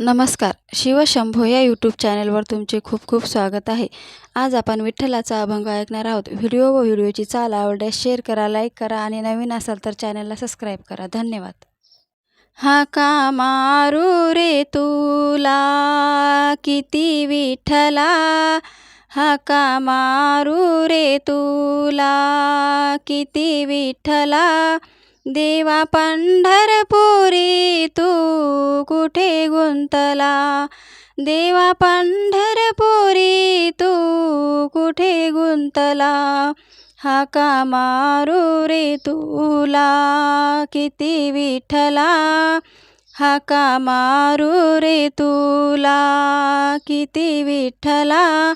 नमस्कार शिवशंभो या यूट्यूब चॅनलवर तुमचे खूप खूप स्वागत आहे. आज आपण विठ्ठलाचा अभंग ऐकणार आहोत. व्हिडिओ व व्हिडिओची चाल आवडल्यास शेअर करा लाईक करा आणि नवीन असाल तर चॅनलला सबस्क्राईब करा. धन्यवाद. हा का मारू रे तुला किती विठ्ठला. हा का मारू रे तुला किती विठ्ठला. देवा पंढरपुरी तू कुठे गुंतला? देवा पंढरपुरी तू कुठे गुंतला? हाका मारू रे तुला? किती विठ्ठला? हाका मारू रे तुला? किती विठ्ठला?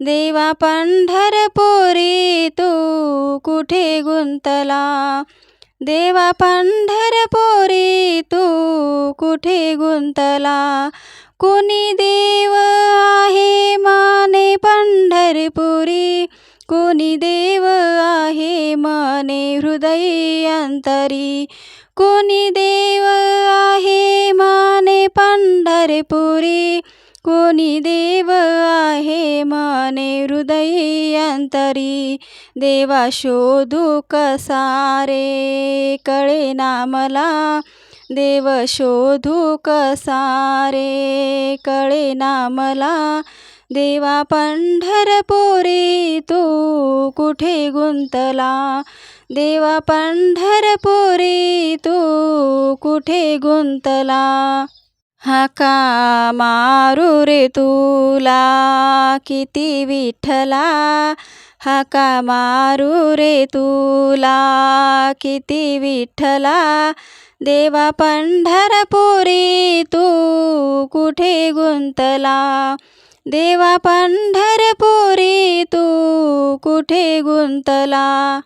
देवा पंढरपुरी तू कुठे गुंतला? देवा पंढरपुरी तू कुठे गुंतला? कोणी देव आहे माने पंढरपुरी? कोणी देव आहे माने हृदय अंतरी कोणी देव आहे माने पंढरपुरी? कोणी देव आहे माने हृदय अंतरी देवा शोधू कसारे कळे ना मला. देव शोधू कसारे कळे ना मला. देवा पंढरपुरी तू कुठे गुंतला? देवा पंढरपुरी तू कुठे गुंतला? हाका मारू रे तुला किती विठ्ठला. हाका मारू रे तुला किती विठ्ठला. देवा पंढरपुरी तू कुठे गुंतला. देवा पंढरपुरी तू कुठे गुंतला.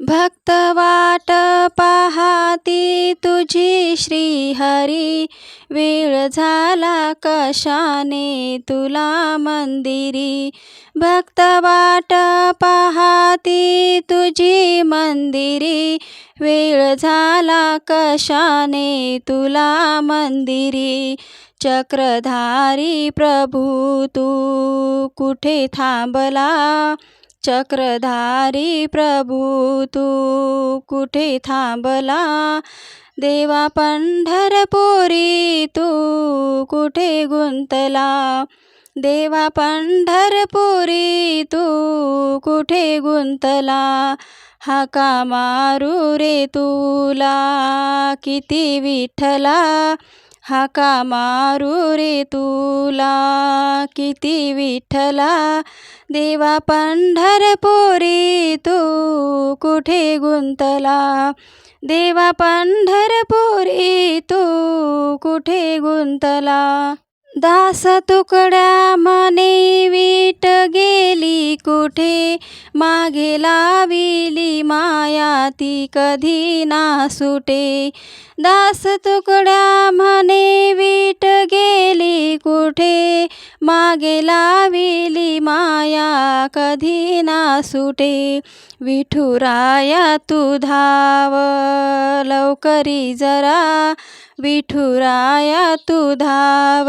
भक्त वाट पाहाती तुझी श्रीहरी. वेळ झाला कशाने तुला मंदिरी. भक्त वाट पाहाती तुझी मंदिरी. वेळ झाला कशाने तुला मंदिरी. चक्रधारी प्रभू तू कुठे थांबला? चक्रधारी प्रभू तू कुठे थांबला? देवा पंढरपुरी तू कुठे गुंतला? देवा पंढरपुरी तू कुठे गुंतला? हाका मारू रे तुला किती विठ्ठला? हाका मारू रे तुला किती विठ्ठला देवा पंढरपुरी तू कुठे गुंतला देवा पंढरपुरी तू कुठे गुंतला दास तुकड्या मने वीट गेली कुठे मागे लाविली माया ती कधी ना सुटे दास तुकड्या म्हणे वीट गेली कुठे? मागे लाविली माया कधी ना सुटे विठुराया तू धाव लवकरी जरा. विठुराया तू धाव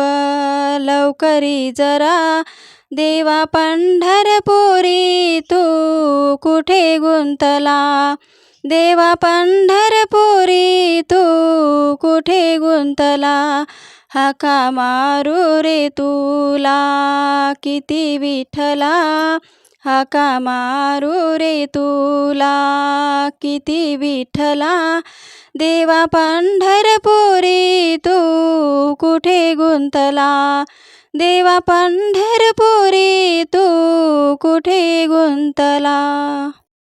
लवकरी जरा. देवा पंढरपुरी तू कुठे गुंतला? देवा पंढरपुरी तू कुठे गुंतला? हाका मारू रे तुला किती विठ्ठला? हाका मारू रे तुला किती विठला देवा पंढरपुरी तू कुठे गुंतला? देवा पंढरपुरी तू कुठे गुंतला?